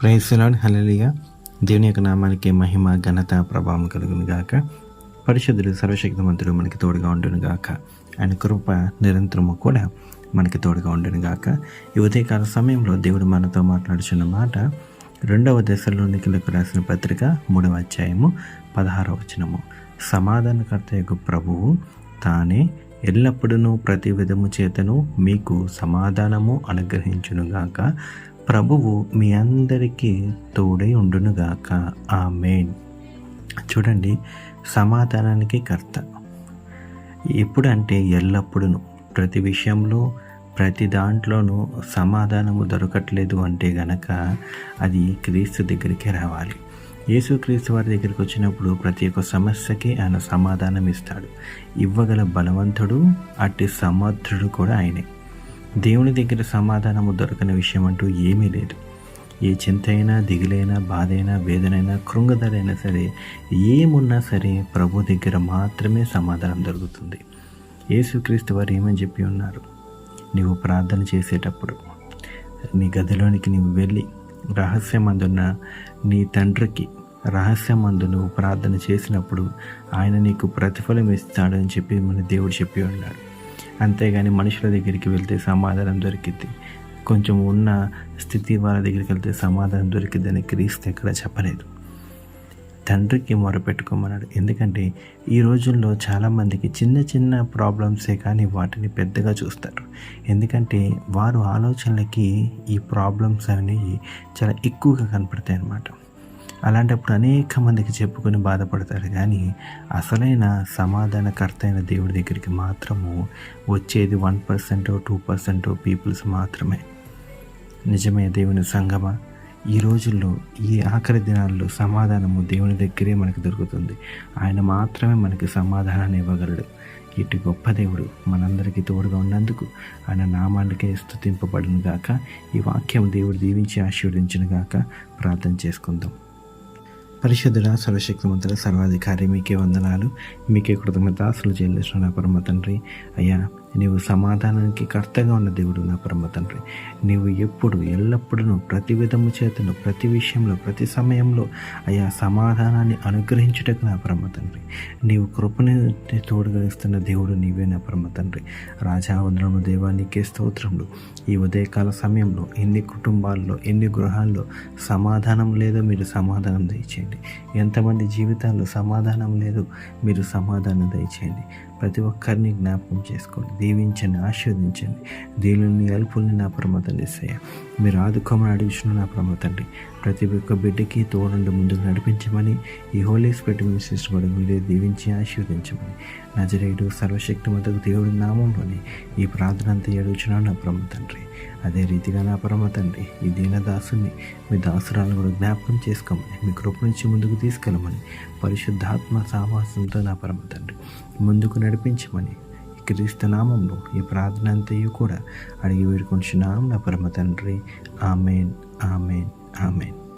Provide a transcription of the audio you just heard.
ప్రైస్లాడ్ హలలిగా దేవుని యొక్క నామానికి మహిమ ఘనత ప్రభావం కలుగును గాక. పరిశుద్ధుడు సర్వశక్తిమంతుడు మనకి తోడుగా ఉండును గాక. ఆయన కృప నిరంతరము కూడా మనకి తోడుగా ఉండును గాక. ఈ ఉదయకాల సమయంలో దేవుడు మనతో మాట్లాడుచున్న మాట రెండవ దశలోనికులకు రాసిన పత్రిక మూడవ అధ్యాయము పదహారవ వచనము. సమాధానకర్త యొక్క ప్రభువు తానే ఎల్లప్పుడూ ప్రతి విధము చేతను మీకు సమాధానము అనుగ్రహించునుగాక ప్రభువు మీ అందరికీ తోడై ఉండునుగాక. ఆ మెయిన్ చూడండి సమాధానానికి కర్త. ఎప్పుడంటే ఎల్లప్పుడూ ప్రతి విషయంలో ప్రతి దాంట్లోనూ సమాధానము దొరకట్లేదు అంటే గనక అది క్రీస్తు దగ్గరికి రావాలి. యేసుక్రీస్తు వారి దగ్గరికి వచ్చినప్పుడు ప్రతి ఒక్క సమస్యకి ఆయన సమాధానం ఇస్తాడు ఇవ్వగల బలవంతుడు అట్టి సమర్థుడు కూడా ఆయనే. దేవుని దగ్గర సమాధానము దొరకని విషయం అంటూ ఏమీ లేదు. ఏ చింత అయినా దిగులైనా బాధైనా వేదనైనా కృంగదలైనా సరే ఏమున్నా సరే ప్రభు దగ్గర మాత్రమే సమాధానం దొరుకుతుంది. యేసుక్రీస్తు వారు ఏమని చెప్పి ఉన్నారు? నీవు ప్రార్థన చేసేటప్పుడు నీ గదిలోనికి నీవు వెళ్ళి రహస్యమందున్న నీ తండ్రికి రహస్యమందు నువ్వు ప్రార్థన చేసినప్పుడు ఆయన నీకు ప్రతిఫలం ఇస్తాడని చెప్పి మన దేవుడు చెప్పి ఉన్నాడు అంతేగాని మనుషుల దగ్గరికి వెళ్తే సమాధానం దొరికింది కొంచెం ఉన్న స్థితి వాళ్ళ దగ్గరికి వెళ్తే సమాధానం దొరికిద్దని క్రీస్తు ఎక్కడ చెప్పలేదు. తండ్రికి మొరపెట్టుకోమన్నాడు. ఎందుకంటే ఈ రోజుల్లో చాలామందికి చిన్న చిన్న ప్రాబ్లమ్సే కానీ వాటిని పెద్దగా చూస్తారు. ఎందుకంటే వారు ఆలోచనలకి ఈ ప్రాబ్లమ్స్ అనేవి చాలా ఎక్కువగా కనపడతాయి అన్నమాట అలాంటప్పుడు అనేక మందికి చెప్పుకొని బాధపడతారు. కానీ అసలైన సమాధానకర్త అయిన దేవుడి దగ్గరికి మాత్రము వచ్చేది వన్ పర్సెంటో టూ పర్సెంటో పీపుల్స్ మాత్రమే. నిజమే దేవుని సంగమా? ఈ రోజుల్లో ఈ ఆఖరి దినాల్లో సమాధానము దేవుని దగ్గరే మనకు దొరుకుతుంది. ఆయన మాత్రమే మనకి సమాధానాన్ని ఇవ్వగలడు. ఇటు గొప్ప దేవుడు మనందరికీ తోడుగా ఉన్నందుకు ఆయన నామానికే స్థుతింపబడిన గాక ఈ వాక్యం దేవుడు దీవించి ఆశీర్వదించిన గాక ప్రార్థన చేసుకుందాం. పరిశుద్ధుడ సర్వశక్తిమంతుల సర్వాధికారి మీకే వందనాలు. మీకే కృతజ్ఞత. అసలు చెల్లిస్తున్న పరమ తండ్రి. అయ్యా నీవు సమాధానానికి కర్తగా ఉన్న దేవుడు నా పరమ తండ్రి. నీవు ఎప్పుడు ఎల్లప్పుడూ ప్రతి విధము చేతను ప్రతి విషయంలో ప్రతి సమయంలో అయా సమాధానాన్ని అనుగ్రహించుటకు నా పరమ తండ్రి. నీవు కృపని తోడుగా ఇస్తున్న దేవుడు నీవే నా పరమ తండ్రి. రాజావందనము దేవానికే స్తోత్రములు. ఈ ఉదయకాల సమయంలో ఎన్ని కుటుంబాల్లో ఎన్ని గృహాల్లో సమాధానం లేదో మీరు సమాధానం దయచేయండి. ఎంతమంది జీవితాల్లో సమాధానం లేదు మీరు సమాధానం దయచేయండి. ప్రతి ఒక్కరిని జ్ఞాపకం చేసుకోండి దీవించండి ఆశీర్వదించండి. దీనిని అల్పుల్ని నా ప్రమతండి ఇస్తాయ మీరు ఆదుకోమని అడిగిన నా ప్రమతండి ప్రతి ఒక్క బిడ్డకి తోడుండి ముందుకు నడిపించమని ఈ హోలీ స్పెట్ కూడా మీరే దీవించి ఆశీర్వదించమని. నజరేయుడు మద్దతు దేవుడి నామంలోని ఈ ప్రార్థన అంతా ఏడుచున్నాను నా ప్రమ తండ్రి. అదే రీతిగా నా పరమ తండ్రి ఈ దీనదాసుని మీ దాసురాలను కూడా జ్ఞాపకం చేసుకోమని మీ కృప నుంచి ముందుకు తీసుకెళ్ళమని పరిశుద్ధాత్మ సావాసంతో నా పరమ తండ్రి. ముందుకు నడిపించమని క్రీస్తు నామంలో ఈ ప్రార్థన అంతయు కూడా అడిగి వేడుకుంటున్నాం నా పరమ తండ్రి. ఆమెన్. ఆమెన్. ఆమెన్.